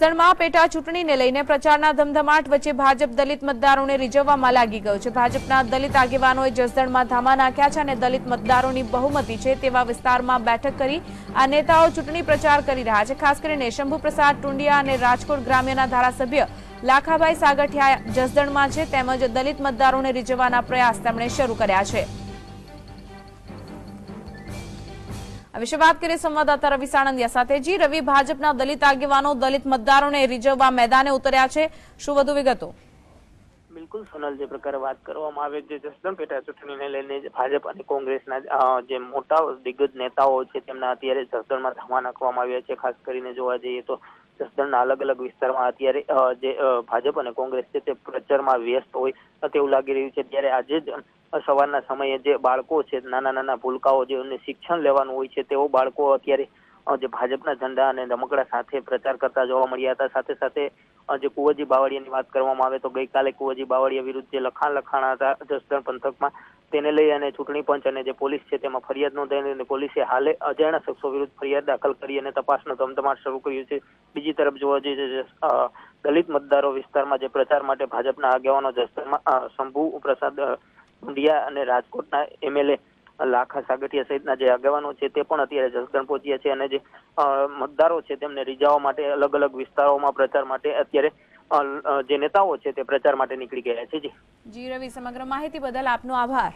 જસદણમાં પેટા ચૂંટણીને લઈને પ્રચારના ધમધમાટ વચ્ચે ભાજપ દલિત મતદારોને રીઝવવામાં લાગી ગયું છે. ભાજપના દલિત આગેવાનોએ જસદણમાં ધામા નાખ્યા છે અને દલિત મતદારોની બહુમતી છે તેવા વિસ્તારમાં બેઠક કરી આ નેતાઓ ચૂંટણી પ્રચાર કરી રહ્યા છે. ખાસ કરીને શંભુ પ્રસાદ ટુંડિયા અને રાજકોટ ગ્રામ્યના ધારાસભ્ય લાખાભાઈ સાગઠિયા જસદણમાં છે તેમજ દલિત મતદારોને રીઝવવાના પ્રયાસ તેમણે શરૂ કર્યા છે. વિશે વાત કરીએ સંવાદદાતા રવિ સાણંદિયા સાથે. જી, રવિ, ભાજપના દલિત આગેવાનો દલિત મતદારોને રીઝવવા મેદાને ઉતર્યા છે. શું વધુ વિગતો? બિલકુલ સોનલ જે પ્રકારે વાત કરવામાં આવે છે, જસદણ પેટા ચૂંટણીને લઈને ભાજપ અને કોંગ્રેસના જે મોટા દિગ્ગજ નેતાઓ છે, તેમના અત્યારે જસદણમાં ધામા નાખવામાં આવ્યા છે. ખાસ કરીને જોવા જઈએ તો જસદણના અલગ અલગ વિસ્તારમાં અત્યારે જે ભાજપ અને કોંગ્રેસ છે, તે પ્રચારમાં વ્યસ્ત હોય તેવું લાગી રહ્યું છે. ત્યારે આજે જ સવારના સમયે જે બાળકો છે નાના નાના ભૂલકાઓ જેઓને શિક્ષણ લેવાનું હોય છે, તેઓ બાળકો અત્યારે જે ભાજપના ઝંડા અને રમકડા સાથે પ્રચાર કરતા જોવા મળ્યા હતા. સાથે સાથે જે કુંવરજી બાવળિયાની વાત કરવામાં આવે તો ગઈકાલે કુંવરજી બાવળિયા વિરુદ્ધ જે લખાણ લખાણ હતા જસદણ પંથકમાં તેને લઈ અને ચૂંટણી પંચ અને જે પોલીસ છે તેમાં ફરિયાદ નોંધાઈ અને પોલીસે હાલે અજાણ્યા શખ્સો વિરુદ્ધ ફરિયાદ દાખલ કરી અને તપાસનો ધમધમાટ શરૂ કર્યું છે. બીજી તરફ જોવા જઈએ દલિત મતદારો વિસ્તારમાં જે પ્રચાર માટે ભાજપના આગેવાનો જસદણમાં શંભુ પ્રસાદ અ, ઢુંડિયા અને રાજકોટના એમએલએ લાખા સાગઠિયા સહિતના જે આગેવાનો છે તે પણ અત્યારે જસદણ પહોંચ્યા છે અને જે મતદારો છે તેમને રીઝાવવા માટે અલગ અલગ વિસ્તારોમાં પ્રચાર માટે અત્યારે જે નેતાઓ છે તે પ્રચાર માટે નીકળી ગયા છે. જી રવિ, સમગ્ર માહિતી બદલ આપનો આભાર.